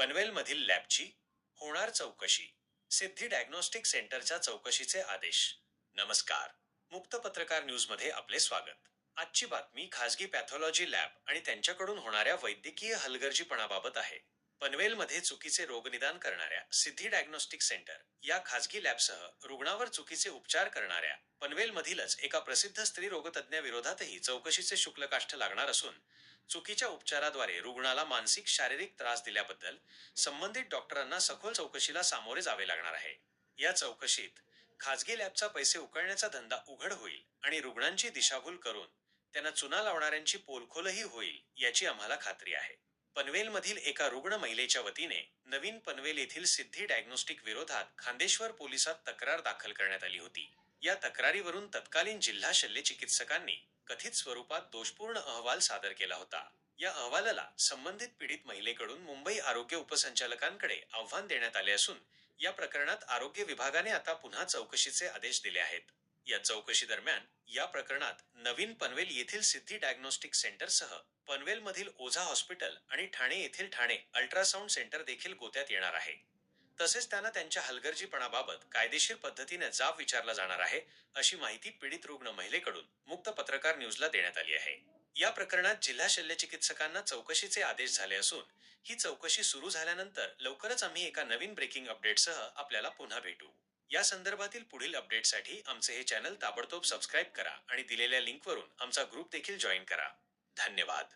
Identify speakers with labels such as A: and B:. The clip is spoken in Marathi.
A: पनवेलमधील लॅबची होणार चौकशी सिद्धी डायग्नोस्टिक सेंटरच्या चौकशीचे आदेश. नमस्कार. मुक्त पत्रकार न्यूजमध्ये आपले स्वागत. आजची बातमी खासगी पॅथॉलॉजी लॅब आणि त्यांच्याकडून होणाऱ्या वैद्यकीय हलगर्जीपणाबाबत आहे. पनवेलमध्ये चुकीचे रोगनिदान करणाऱ्या सिद्धी डायग्नोस्टिक सेंटर या खासगी लॅबसह रुग्णावर चुकीचे उपचार करणाऱ्या पनवेलमधीलच एका प्रसिद्ध स्त्री रोगतज्ञाविरोधातही चौकशीचे शुक्लकाष्ठ लागणार असून चुकीच्या उपचाराद्वारे रुग्णाला मानसिक शारीरिक त्रास दिल्याबद्दल संबंधित डॉक्टरांना सखोल चौकशीला सामोरे जावे लागणार आहे. या चौकशीत खाजगी लॅबचा पैसे उकळण्याचा धंदा उघड होईल आणि रुग्णांची दिशाभूल करून त्यांना चुना लावणाऱ्यांची पोलखोलही होईल याची आम्हाला खात्री आहे. पनवेलमधील एका रुग्ण महिलेच्या वतीने नवीन पनवेल येथील सिद्धी डायग्नोस्टिक विरोधात खांदेश्वर पोलिसात तक्रार दाखल करण्यात आली होती. या तक्रारीवरून तत्कालीन जिल्हा शल्य चिकित्सकांनी कथित स्वरूपात दोषपूर्ण अहवाल सादर केला होता. या अहवालाला संबंधित पीडित महिलेकडून मुंबई आरोग्य उपसंचालकांकडे आव्हान देण्यात आले असून या प्रकरणात आरोग्य विभागाने आता पुन्हा चौकशीचे आदेश दिले आहेत. या चौकशी दरम्यान या प्रकरणात नवीन पनवेल येथील सिद्धी डायग्नोस्टिक सेंटरसह पनवेलमधील ओझा हॉस्पिटल आणि ठाणे येथील ठाणे अल्ट्रासाऊंड सेंटर देखील गोत्यात येणार आहे. तसेच त्यांना त्यांच्या हलगर्जीपणाबाबत कायदेशीर पद्धतीने जाब विचारला जाणार आहे अशी माहिती पीडित रुग्ण महिलेकडून मुक्त पत्रकार न्यूजला देण्यात आली आहे. या प्रकरणात जिल्हा शल्य चिकित्सकांना चौकशीचे आदेश झाले असून ही चौकशी सुरू झाल्यानंतर लवकरच आम्ही एका नवीन ब्रेकिंग अपडेटसह आपल्याला पुन्हा भेटू. या संदर्भातील पुढील अपडेटसाठी आमचे हे चॅनल ताबडतोब सबस्क्राईब करा आणि दिलेल्या लिंकवरून आमचा ग्रुप देखील जॉईन करा. धन्यवाद.